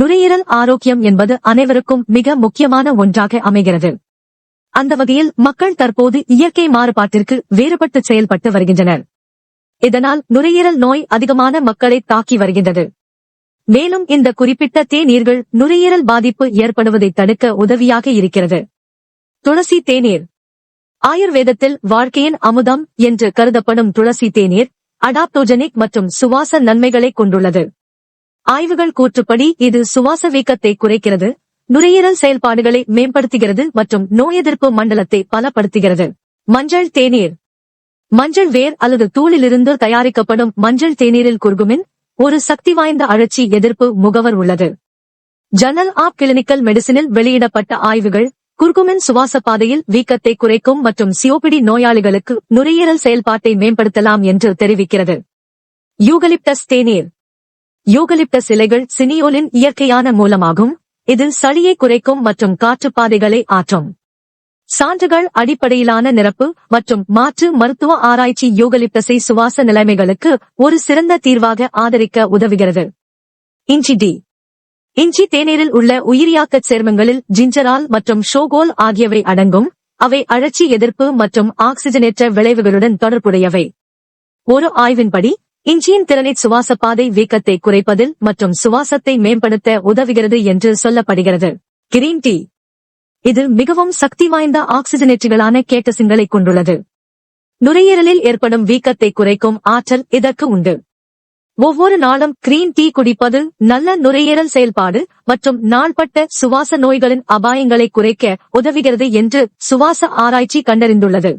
நுரையீரல் ஆரோக்கியம் என்பது அனைவருக்கும் மிக முக்கியமான ஒன்றாக அமைகிறது. அந்த வகையில் மக்கள் தற்போது இயற்கை மாறுபாட்டிற்கு வேறுபட்டு செயல்பட்டு வருகின்றனர். இதனால் நுரையீரல் நோய் அதிகமான மக்களை தாக்கி வருகின்றது. மேலும் இந்த குறிப்பிட்ட தேநீர்கள் நுரையீரல் பாதிப்பு ஏற்படுவதை தடுக்க உதவியாக இருக்கிறது. துளசி தேநீர். ஆயுர்வேதத்தில் வாழ்க்கையின் அமுதம் என்று கருதப்படும் துளசி தேநீர் அடாப்டோஜெனிக் மற்றும் சுவாச நன்மைகளை கொண்டுள்ளது. ஆய்வுகள் கூற்றுப்படி இது சுவாச வீக்கத்தை குறைக்கிறது நுரையீரல் செயல்பாடுகளை மேம்படுத்துகிறது மற்றும் நோய் எதிர்ப்பு மண்டலத்தை பலப்படுத்துகிறது. மஞ்சள் தேநீர். மஞ்சள் வேர் அல்லது தூளிலிருந்து தயாரிக்கப்படும் மஞ்சள் தேநீரில் குர்குமின் ஒரு சக்தி வாய்ந்த அழற்சி எதிர்ப்பு முகவர் உள்ளது. ஜர்னல் ஆப் கிளினிக்கல் மெடிசினில் வெளியிடப்பட்ட ஆய்வுகள் குர்குமின் சுவாச பாதையில் வீக்கத்தை குறைக்கும் மற்றும் சியோபிடி நோயாளிகளுக்கு நுரையீரல் செயல்பாட்டை மேம்படுத்தலாம் என்று தெரிவிக்கிறது. யூகலிப்டஸ் தேநீர். யூகலிப்ட சிலைகள் சினியோலின் இயற்கையான மூலமாகும். இது சளியை குறைக்கும் மற்றும் காற்றுப்பாதைகளை ஆற்றும். சான்றுகள் அடிப்படையிலான நிரப்பு மற்றும் மாற்று மருத்துவ ஆராய்ச்சி யூகலிப்டஸை சுவாச நிலைமைகளுக்கு ஒரு சிறந்த தீர்வாக ஆதரிக்க உதவுகிறது. இஞ்சி டி. இஞ்சி தேநீரில் உள்ள உயிரியாக்கச் சேர்மங்களில் ஜிஞ்சரால் மற்றும் ஷோகோல் ஆகியவை அடங்கும். அவை அழற்சி எதிர்ப்பு மற்றும் ஆக்சிஜனேற்ற விளைவுகளுடன் தொடர்புடையவை. ஒரு ஆய்வின்படி இஞ்சியின் திறனை சுவாச பாதை வீக்கத்தை குறைப்பதில் மற்றும் சுவாசத்தை மேம்படுத்த உதவுகிறது என்று சொல்லப்படுகிறது. Green tea. இது மிகவும் சக்தி வாய்ந்த ஆக்சிஜனேற்றிகளான கேட்டசின்களை கொண்டுள்ளது. நுரையீரலில் ஏற்படும் வீக்கத்தை குறைக்கும் ஆற்றல் இதற்கு உண்டு. ஒவ்வொரு நாளும் கிரீன் டீ குடிப்பது நல்ல நுரையீரல் செயல்பாடு மற்றும் நாள்பட்ட சுவாச நோய்களின் அபாயங்களை குறைக்க உதவுகிறது என்று சுவாச ஆராய்ச்சி கண்டறிந்துள்ளது.